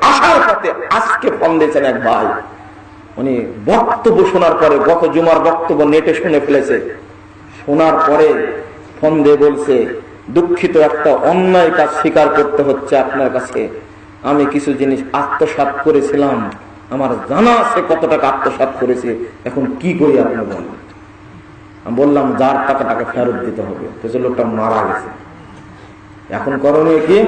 আসার পথে আজকে ফোন দিয়েছেন এক ভাই। উনি বক্তব্য শোনার পরে, গত জুমার বক্তব্য নেটে শুনে ফেলেছে। শোনার পরে ফোন দিয়ে বলছে, দুঃখিত, একটা অন্যায় কাজ স্বীকার করতে হচ্ছে আপনার কাছে। আমি কিছু জিনিস আত্মসাত করেছিলাম। আমার জানা আছে কত টাকা আত্মসাত করেছে। এখন কি করি আপনি বলেন? বললাম, যার টাকা টাকা ফেরত দিতে হবে। তো লোকটা মারা গেছে। এখন করণীয় কি?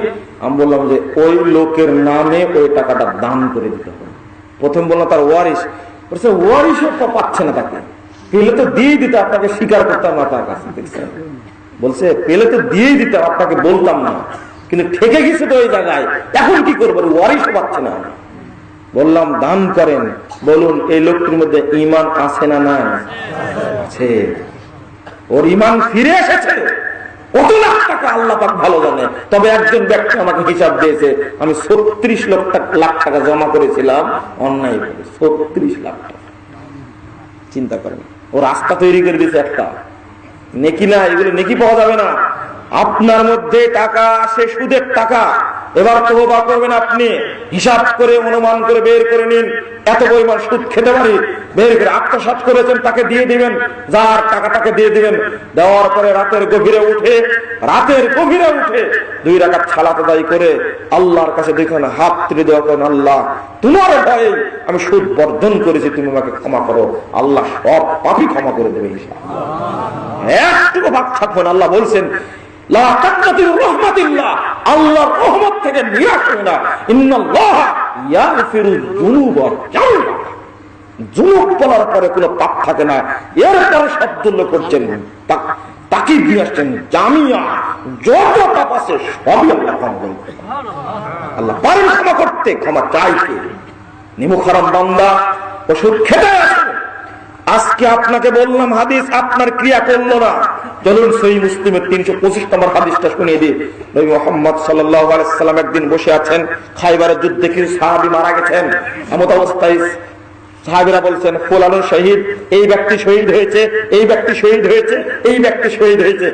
আমি বললাম যে ওই লোকের নামে ওই টাকাটা দান করে দিতে হবে। প্রথম বললাম, তার ওয়ারিস বলছে ওয়ারিসও পাচ্ছে না তাকে। পেলে তো দিয়ে দিতে, আপনাকে স্বীকার করতাম না তার কাছে দেখছেন বলছে, পেলে তো দিয়ে দিতে, আপনাকে বলতাম না। কিন্তু ঠেকে গেছে তো ওই জায়গায়। এখন কি করব? ওয়ারিসও পাচ্ছে না। বললাম, দান করেন। বলুন, এই লোকটির মধ্যে ইমান আছে না না আছে ওর ইমান ফিরে এসেছে। লাখ টাকা ভালো জানে। তবে একজন ব্যক্তি আমাকে হিসাব দিয়েছে, আমি ছত্রিশ লাখ লাখ টাকা জমা করেছিলাম, অন্যায় ছত্রিশ লাখ টাকা। চিন্তা করেন, ও রাস্তা তৈরি করে দিয়েছে একটা। নেকি না, এগুলো নেকি পাওয়া যাবে না। আপনার মধ্যে টাকা আসে সুদের টাকা। এবার তহবা করবেন আপনি। হিসাব করে, অনুমান করে বের করে নিন। এত পরিমাণ সুদ খেতে পারি। বের করে আত্মসাত করেছেন, তাকে দিয়ে দিবেন। যার টাকা তাকে দিয়ে দিবেন। দেওয়ার পরে রাতের গভীরে উঠে, রাতের গভীরে উঠে দুই রাখার ছালাতে দায়ী করে আল্লাহর কাছে দেখুন, হাত তুলে দেওয়া করেন, আল্লাহ, তোমার ভয়ে আমি সুদ বর্ধন করেছি, তুমি আমাকে ক্ষমা করো। আল্লাহ সব পাপি ক্ষমা করে দেবে একটুকু ভাগ থাকবেন, আল্লাহ বলছেন আল্লাহর রহমত না। তাকে জামিয়া। আল্লাহ ক্ষমা করতে, ক্ষমা চাইতে। নিমুখারাম বান্দা ওষুধ খেতে আছে। আজকে আপনাকে বললাম, হাদিস আপনার ক্রিয়া করল না। চলুন সই মুসলিমের তিনশো পঁচিশ নম্বর হাদিসটা শুনিয়ে দিই। নবী মোহাম্মদ সাল্লাম একদিন বসে আছেন, খাইবারের যুদ্ধে কিছু সাহাবি মারা গেছেন। এমত অবস্থায় সাহাবিরা বলছেন, ফোলানো শহীদ, এই ব্যক্তি শহীদ হয়েছে, এই ব্যক্তি শহীদ হয়েছে, এই ব্যক্তি শহীদ হয়েছে।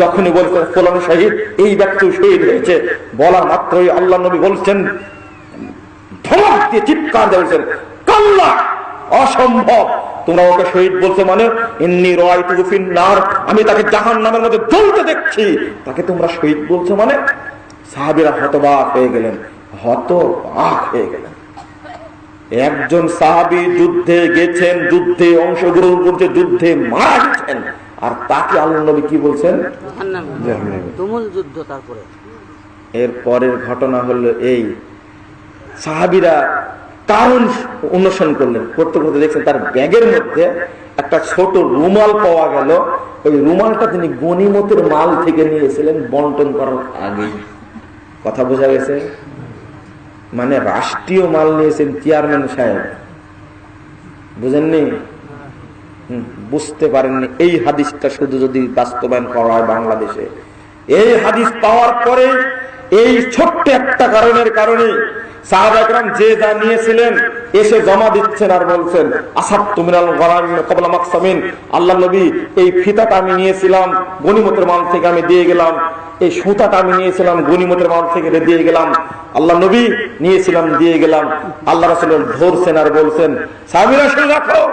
যখনই বলছেন, ফোলানো শহীদ, এই ব্যক্তি শহীদ হয়েছে। বলা মাত্রই আল্লাহ নবী বলছেন, ধমক দিয়ে চিৎকার দিয়ে বলছেন, কাল্লা, অসম্ভব। তোমরা ওকে শহীদ বলছো মানে ইন্নি রয় তুফিন নার আমি তাকে জাহান নামের মধ্যে জ্বলতে দেখছি। তাকে তোমরা শহীদ বলছো মানে সাহাবিরা হতবাক হয়ে গেলেন হতবাক হয়ে গেলেন। একজন সাহাবি যুদ্ধে গেছেন যুদ্ধে অংশগ্রহণ করছে যুদ্ধে মারা গেছেন। আর তাকে আল্লাহ নবী কি বলছেন। তুমুল যুদ্ধ তারপরে। এর পরের ঘটনা হলো এই। সাহাবিরা কারণ অনুসরণ করলেন। করতে করতে দেখছেন তার ব্যাগের মধ্যে একটা ছোট রুমাল পাওয়া গেল। ওই রুমালটা তিনি গনিমতের মাল থেকে নিয়েছিলেন বন্টন করার আগে। কথা বোঝা গেছে? মানে রাষ্ট্রীয় মাল নিয়েছেন চেয়ারম্যান সাহেব। বুঝেননি? বুঝতে পারেননি। এই হাদিসটা শুধু যদি বাস্তবায়ন করা হয় বাংলাদেশে। এই হাদিস পাওয়ার পরে এই ছোট্ট একটা কারণের কারণে আল্লাহ নবী, এই ফিতাটা আমি নিয়েছিলাম থেকে আমি দিয়ে গেলাম। এই সুতাটা আমি নিয়েছিলাম থেকে দিয়ে গেলাম। আল্লাহ নবী, নিয়েছিলাম, দিয়ে গেলাম। রাসুল ধরছেন আর বলছেন, সাহাবিরা রাখো।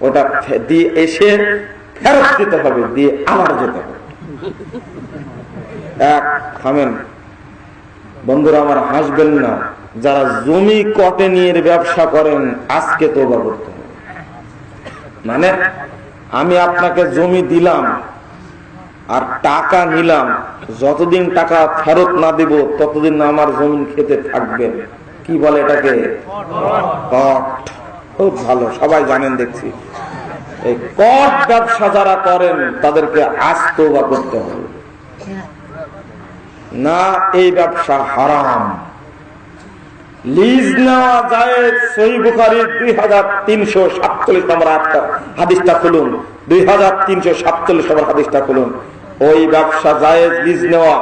ওটা দিয়ে এসে ফেরত দিতে হবে দিয়ে আবার যেতে হবে। এক থামেন। বন্ধুরা আমার হাসবেন না। যারা জমি কটে নিয়ে ব্যবসা করেন আজকে তোবা করতে হবে। মানে আমি আপনাকে জমি দিলাম আর টাকা নিলাম যতদিন টাকা ফেরত না দিব ততদিন আমার জমিন খেতে থাকবে। কি বলে এটাকে? কট খুব ভালো, সবাই জানেন দেখছি। এই কট ব্যবসা যারা করেন, তাদেরকে আস্ত বা করতে হবে। না, এই ব্যবসা হারাম। লিজ নেওয়া যায় দুই হাজার তিনশো সাতচল্লিশ নম্বর হাদিসটা খুলুন। দুই হাজার তিনশো সাতচল্লিশ নম্বর হাদিসটা খুলুন। ওই ব্যবসা জায়েজ লিজ নেওয়া।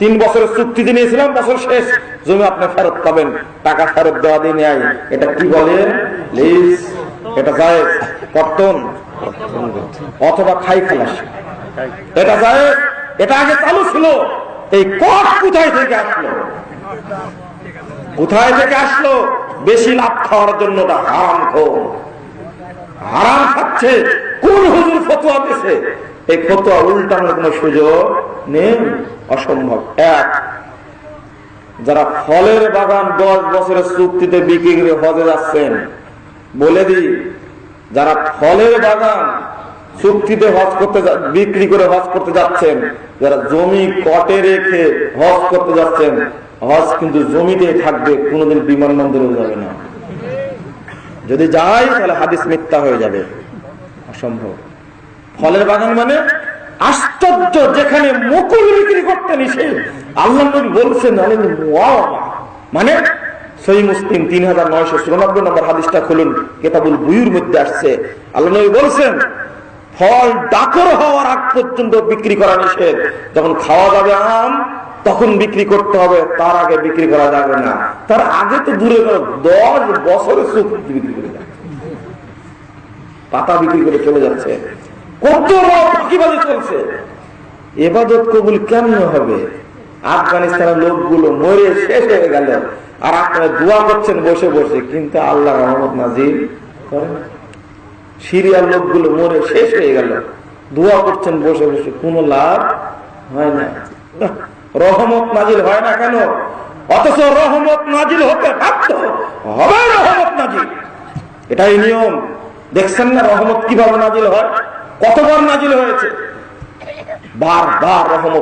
তিন বছরের চুক্তিতে নিয়েছিলাম, বছর শেষ। জমি আপনি ফেরত পাবেন। টাকা ফেরত দেওয়া দিয়ে নেয়। এটা কি বলে? এটা জায়েজ। কর্তন। অথবা খাই খালাস। এটা জায়েজ। এটা আগে চালু ছিল। এই কট কোথায় থেকে আসলো? কোথায় থেকে আসলো? বেশি লাভ খাওয়ার জন্য হারাম হারাম খাচ্ছে। কোন হুজুর ফতোয়া দিছে? এই ফতোয়া উল্টানোর কোন সুযোগ নেই। অসম্ভব। এক যারা ফলের বাগান দশ বছরের চুক্তিতে বিক্রি করে হজে যাচ্ছেন, বলে দিই, যারা ফলের বাগান চুক্তিতে হজ করতে বিক্রি করে হজ করতে যাচ্ছেন, যারা জমি কটে রেখে হজ করতে যাচ্ছেন, হজ কিন্তু জমিতে থাকবে, কোনোদিন বিমানবন্দরেও যাবে না। যদি যাই, তাহলে হাদিস মিথ্যা হয়ে যাবে। অসম্ভব। ফলের বাগান মানে আশ্চর্য, যেখানে মুকুল বিক্রি করতে নিষেধ। আল্লাহ নবী বলছেন মানে সহি মুসলিম তিন হাজার নয়শো চুরানব্বই নম্বর হাদিসটা খুলুন, কেতাবুল বুয়ুর মধ্যে আসছে। আল্লাহ নবী বলছেন, ফল ডাকর হওয়ার আগ পর্যন্ত বিক্রি করা নিষেধ। যখন খাওয়া যাবে আম, তখন বিক্রি করতে হবে, তার আগে বিক্রি করা যাবে না। তার আগে তো দূরে দশ বছরে পাতা বিক্রি করে চলে যাচ্ছে। কত চলছে। এবাদত কবুল কেমন হবে? আফগানিস্তানের লোকগুলো মরে শেষ হয়ে গেল। আর আপনারা দোয়া করছেন বসে বসে, কিন্তু আল্লাহ রহমত নাজির সিরিয়ার লোকগুলো মরে শেষ হয়ে গেল। দোয়া করছেন বসে বসে, কোনো লাভ হয় না। রহমত নাজিল হয় না কেন? অথচ রহমত নাজিল হতে বাধ্য হবে রহমত নাজিল এটাই নিয়ম। দেখছেন না রহমত কীভাবে নাজিল হয়? কতবার নাজিল হয়েছে? বার বার রহমত